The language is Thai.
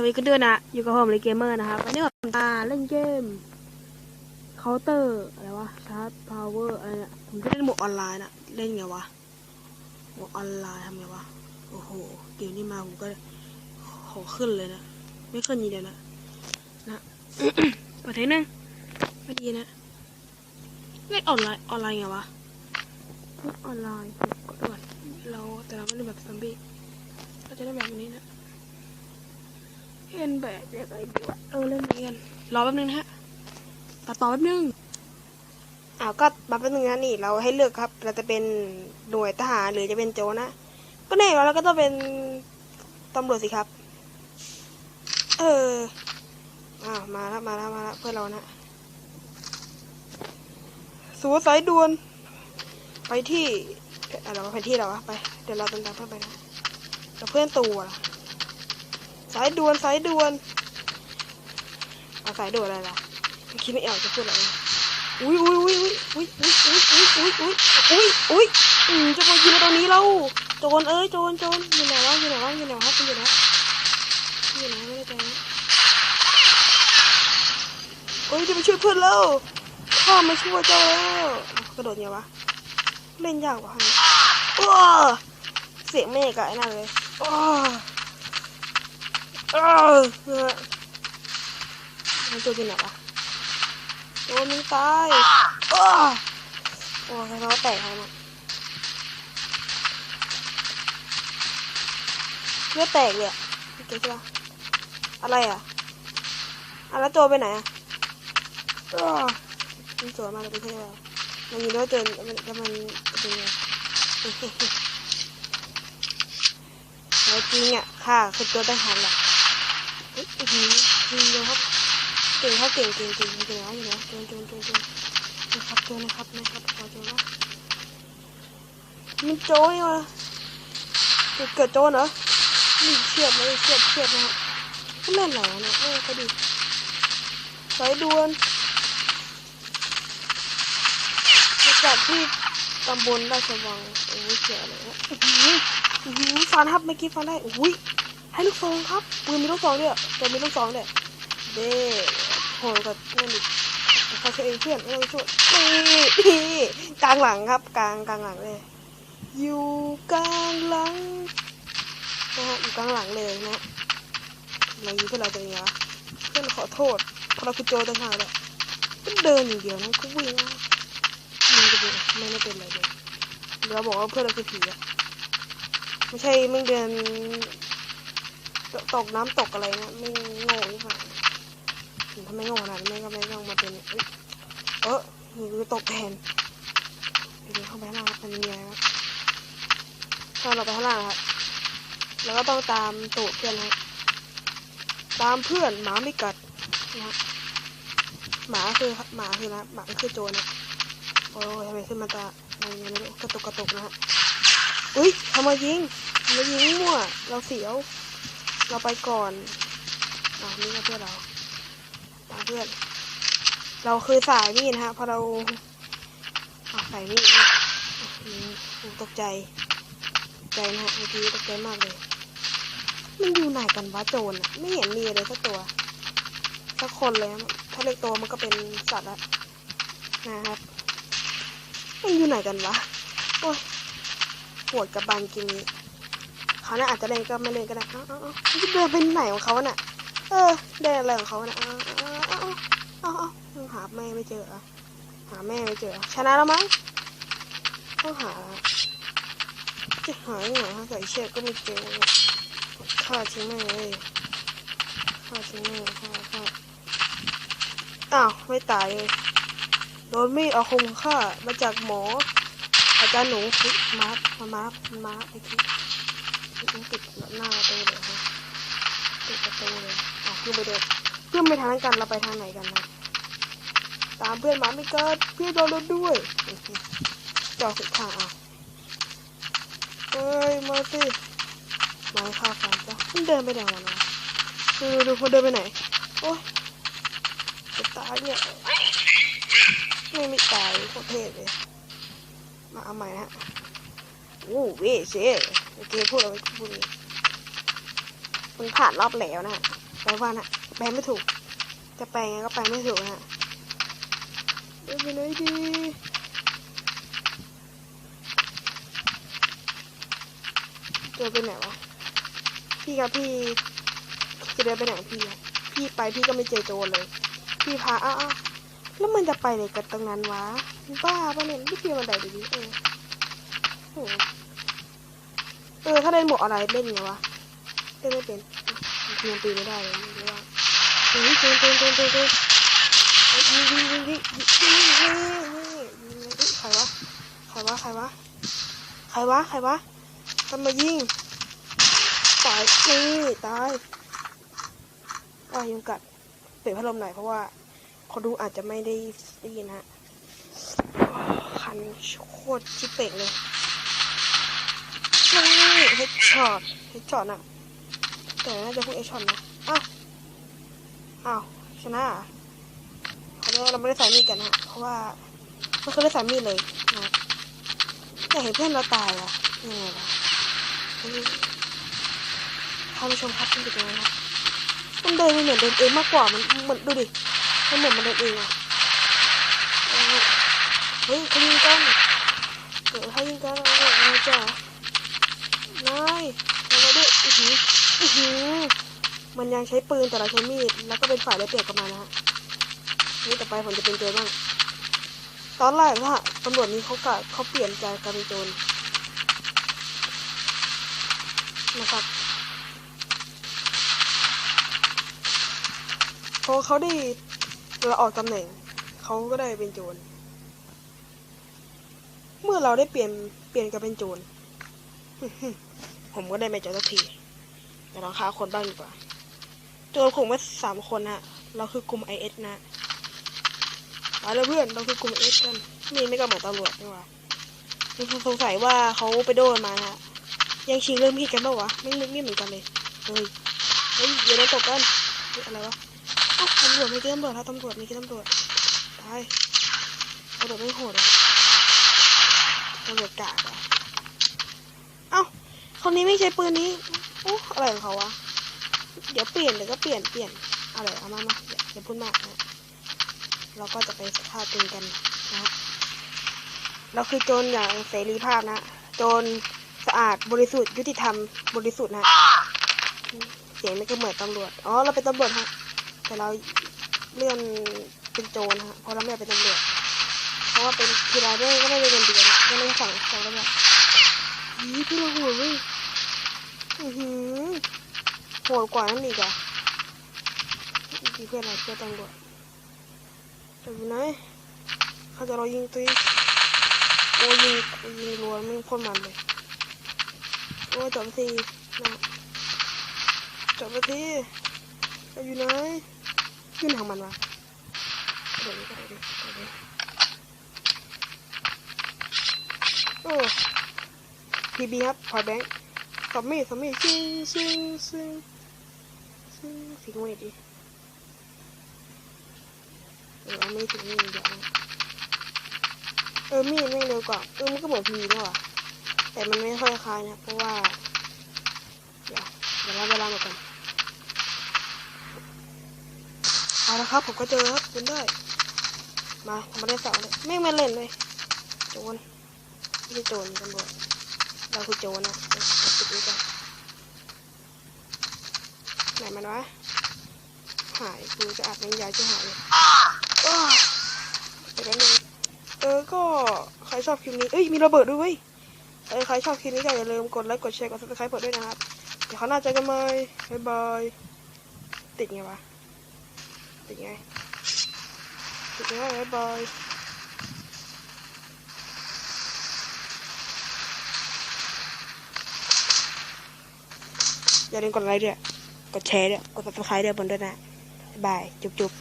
สวัสดีกันด้วยนะ อยู่กับผมเลยเกมเมอร์นะครับวันนี้ผมตาเล่นเกมเคาน์เตอร์อะไรวะชาร์จพาวเวอร์อะไรเนี่ยผมจะเล่นหมดออนไลน์นะเล่นไงวะหมดออนไลน์ทำไงวะโอ้โหเกมนี้มาผมก็ขอขึ้นเลยนะไม่ขึ้นยีเดียวนะนะกดเทนึงไม่ดีนะเล่นออนไลน์ออนไลน์ไงวะเล่นออนไลน์กดก่อนเราแต่เราไม่เล่นแบบซอมบี้เราจะเล่นแบบนี้นะ เล่นแบบเรียกอะไรดีวะเออเล่นแบบนี้กันรอแป๊บนึงนะฮะตัดต่อแป๊บนึงอ้าวก็บัฟแป๊บนึงนะนี่ เราให้เลือกครับ เราจะเป็นหน่วยทหารหรือจะเป็นโจรนะก็แน่นอนแล้วก็ต้องเป็นตำรวจสิครับ เอออ้าวมาแล้วมาแล้วมาแล้วเพื่อนเรานะสูสายด่วน ไปที่เอ่อเราไปที่เราวะไป เดี๋ยวเราตามตามเพื่อนไปนะเราเพื่อนตัวล่ะสายด่วนสายด่วนเอาสายด่วนอะไรล่ะคิดไม่ออกจะพูดอะไรอุ้ยอุ้ยอุ้ยอุ้ยอุ้ยอุ้ยอุ้ยอุ้ยอุ้ยอุ้ยอุ้ยจะมายิงตรงนี้เราโจรเอ้ยโจรโจรอยู่ไหนวะอยู่ไหนวะอยู่ไหนวะครับอยู่ไหนอยู่ไหนไม่ได้ใจโอ้ยจะไปช่วยเพื่อนแล้วข้ามาช่วยเจ้าแล้วกระโดดไงวะเล่นยากกว่าว้าเสียงเมฆอะไอ้นั่นเลยว้า เออมันตัวที่ไหนวะตัวมึงตายเออโอ้ยเราแตกแล้วนะเลือดแตกเลยอะโอเคใช่ปะอะไรอะอะแล้วตัวไปไหนอะมันสวยมากเลยเที่ยวมันมีรถเจอมันแล้วมันเป็นไงแล้วจริงอะค่ะคือตัวทหารแหละ อื้อหือยิงเร็วครับ เก่งครับเก่งเก่งเก่งเก่งแล้วอยู่นะโจนโจนโจนโจนนะครับโจนนะครับนะครับขอโจนว่ามันโจยว่ะเกิดเกิดโจนเหรอนี่เฉียบเลยเฉียบเฉียบนะครับก็แม่นหนนะเออก็ดีสายด่วนมาจากที่ตำบลราชวังโอ้ยเฉียเลยนะอื้อหือฟันครับเมื่อกี้ฟันได้โอ้ย ให้ลูกซองครับปืนมีลูกซองด้วยแต่มีลูกซองด้วยเด้โหกับเพื่อนดิเขาช่วยเองเพื่อนไม่ต้องช่วยนี่นี่กลางหลังครับ กลางกลางหลังเลย อยู่กลางหลังนะฮะอยู่กลางหลังเลยนะเรายิงเพื่อนเราตัวเองวะเพื่อนขอโทษเพราะเราคือโจต่างหากเลยก็เดินอย่างเดียวนะก็วิ่งนะยิงจะเป็นไม่ไม่เป็นไรเลยเราบอกว่าเพื่อนเราคือผีอะไม่ใช่ไม่เดิน ตกน้ำตกอะไรนะไม่โง่นี่ค่ะถ้าไม่โง่ขนาดนั้ก็ไม่ต้องมาเป็นเอ้ยเออนี่คือตกแทนเดี๋ยวเข้าไปข้างล่างครับมันมีอะไรครับถ้าเราไปข้างล่างครับแล้วก็ต้องตามตูดเพื่อนนะครับตามเพื่อนหมาไม่กัดนะหมาคือหมาคือนะหมาคือโจรนะโอ้ยทำไมขึ้นมาตาอะไรอย่างเงี้ยไม่รู้กระตุกกระตุกนะฮะอุ้ยทำไมยิงทำไมยิงมั่วเราเสียว เราไปก่อนอ่านี่ก็เพื่อนเราตามเพื่อน เราคือสายมีดนะฮะพอเราอาสายมีดนะอืมผมตกใจ ใจนะฮะเมื่อกี้ตกใจมากเลย มันอยู่ไหนกันวะโจรอะไม่เห็นมีเลยสักตัวสักคนเลยถ้าเล็กตัวมันก็เป็นสัตว์ละนะครับมันอยู่ไหนกันวะ โอ้ยปวดกับบานกินนี้ เขาน่าอาจจะเล่นก็ไม่เล่นก็ได้เอ้าเอ้าเอ้าเดินไปไหนของเขาน่ะ เออเดินอะไรของเขาน่ะอ้าเอ้าเอ้าเอ้าเอ้าหาแม่ไม่เจอหาแม่ไม่เจอ ชนะแล้วมั้งต้องหาจะหาอย่างไงฮะใส่เชือกก็ไม่เจอฆ่าทิ้งแม่เลยฆ่าทิ้งแม่ฆ่าฆ่าอ้าวไม่ตายเลยโดนมีดเอาคมฆ่ามาจากหมออาจารย์หนูมาร์คมามาร์คมาร์คไอ้ที่ ต้องปิดหน้าประตูเลยนะปิดประตูเลยอะเพื่อนไปเดินเพื่อนไปทางนั้นกันเราไปทางไหนกันนะตามเพื่อนมาไม่เกิดเพื่อนโดนรถด้วยจอดสุดทางอะเอ้ยมาสิมาข้าวฟันจ้ะมันเดินไปไหนวะนะดูดูมันเดินไปไหนโอ้ยจะตายเนี่ยไม่ไม่ตายโคตรเท่เลยมาเอาใหม่นะฮะ อ้เว้ยเซ่โอเคพูดเอาไว้พูดนี้มันผ่านรอบแล้วนะแปลว่านะแปลไม่ถูก จะแปลไงก็แปลไม่ถูกนะฮะเดินไปไหนดีเดินไปไหนวะ พี่ครับพี่ จะเดินไปไหนพี่อะพี่ไปพี่ก็ไม่เจอโจรเลย พี่พาอ้าวแล้วมันจะไปไหนกันตรงนั้นวะ บ้าปะเนี่ยไม่พี่มันไดดีเออ เออ ถ้าเป็นหมวกอะไรเล่นไงวะเล่นไม่เป็นเพียงปีไม่ได้เลยไม่ว่าเฮ้ยเต็มเต็มเต็มเต็มเต็มยิงยิงยิงยิงยิงยิงยิงใครวะใครวะใครวะใครวะใครวะทำไมยิงตายนี่ตายอะยุงกัดเปิดพัดลมหน่อยเพราะว่าคนดูอาจจะไม่ได้ได้ยินฮะคันโคตรชิเป็งเลย นี่เฮดช็อตเฮดช็อตอะแต่น่าจะพูดเฮดช็อตนะอ้าวอ้าวชนะเหรอเขาเรียกว่าเราไม่ได้ใส่มีดกันฮะเพราะว่าไม่เคยได้ใส่มีดเลยนะอยากเห็นเพื่อนเราตายอะยังไงวะท่านผู้ชมครับมันเป็นยังไงครับมันเดินมันเหมือนเดินเองมากกว่ามันเหมือนดูดิมันเหมือนมันเดินเองอะเฮ้ยเขายิงกันเดี๋ยวเขายิงกันเอาเลยเอาจ้ะนายมา แล้วด้วยอื้อหือมันยังใช้ปืนแต่เราใช้มีด แล้วก็เป็นฝ่ายได้เปรียบกับมันะฮะนี่ต่อไปผมจะเป็นโจรบ้าง ตอนแรกนะตำรวจนี้เขากะเขาเปลี่ยนใจกลายเป็นโจรนะครับพอเขาได้เราออกตำแหน่งเขาก็ได้เป็นโจร เมื่อเราได้เปลี่ยนเปลี่ยนกันเป็นโจร ผมก็ได้ไม่จรสักที เดี๋ยวเราฆ่าคนบ้างดีกว่าโจรคงไม่สามคนฮะเราคือกลุ่มไอเอสนะไปแล้วเพื่อนเราคือกลุ่มไอเอสกันนี่ไม่ก็เหมือนตำรวจนี่หว่ามีคนสงสัยว่าเขาไปโดนมาฮะยังชิงเรื่องมีดกันปล่าวะไม่นึกนี่เหมือนกันเลยเฮ้ยเฮ้ยอย่าโดนตบกันอะไรวะอ้าตำรวจไม่ใช่ตำรวจครับตำรวจไม่ใช่ตำรวจตายตำรวจไม่โหดเลยตำรวจกากอะเอ้าคนนี้ไม่ใช้ปืนนี้ อ้อะไรของเขาวะ เดี๋ยวเปลี่ยนเดี๋ยวก็เปลี่ยนเปลี่ยนอะไรเอามามาอย่าอย่าพูดมากนะเราก็จะไปสภาพจริงกันนะเราคือโจรอย่างเสรีภาพนะ โจรสะอาดบริสุทธิ์ยุติธรรมบริสุทธิ์นะเสียงไม่ก็เหมือนตำรวจ อ๋อ เราเป็นตำรวจฮะ แต่เราเลื่อนเป็นโจรฮะ เพราะเราไม่อยากเป็นตำรวจ เพราะว่าเป็นทีไรด้วยก็ไม่ได้เงินเดือนก็เล่นสั่งสั่งก็แบบยี่พี่เราหดเว้ย อือหือโหดกว่านั้นอีกอะดีเพื่อนอะไรเพื่อนตำรวจแต่อยู่ไหนเขาจะรายิงตีโอ้ยิงยิงรัวม่งโคนมันเลยโอ้จบทีนะจบทีเอาอยู่ไหนขึ้นทางมันวะเดี๋ยวนี้ก็ได้ดิเดี๋ยวนี้โอ้พีบีครับพอยแบงค์ สอมมี่สอมมี่ซิงซิงซิงซิงสิงเวทดิเออไม่ถึงนี่เดี๋ยวเอาเออมีดแม่งเร็วกว่าเออมันก็เหมือนพีด้วยว่ะแต่มันไม่ค่อยคล้ายนะเพราะว่า เดี๋ยวเดี๋ยวเราเวลามาก่อนเอาละครับผมก็เจอครับคุณได้มาทำมาได้สองเลยไม่งมาเล่นเลยโจรไม่ใช่โจรตำรวจาคือโจรนะไปดนี้ก่อนไหนมันวะ หายกูจะอาบน้ำยาจะหายเลยอ้าวเดี๋ยวแป๊บนึงเออ ก็ใครชอบคลิปนี้ เอ้ย มีระเบิดด้วยเว้ยเออใครชอบคลิปนี้ก็อย่าลืมกดไลค์ กดแชร์ กดซับสไครป์เปิดด้วยนะครับ เดี๋ยวเขาหน่าเจอกันใหม่บ๊ายบาย ติดไงวะ ติดไง ติดไงบ๊ายบาย อย่าลืมกดไลค์ด้วย กดแชร์ด้วย กด subscribe ด้วยบนด้วยนะบายบายจุ๊บ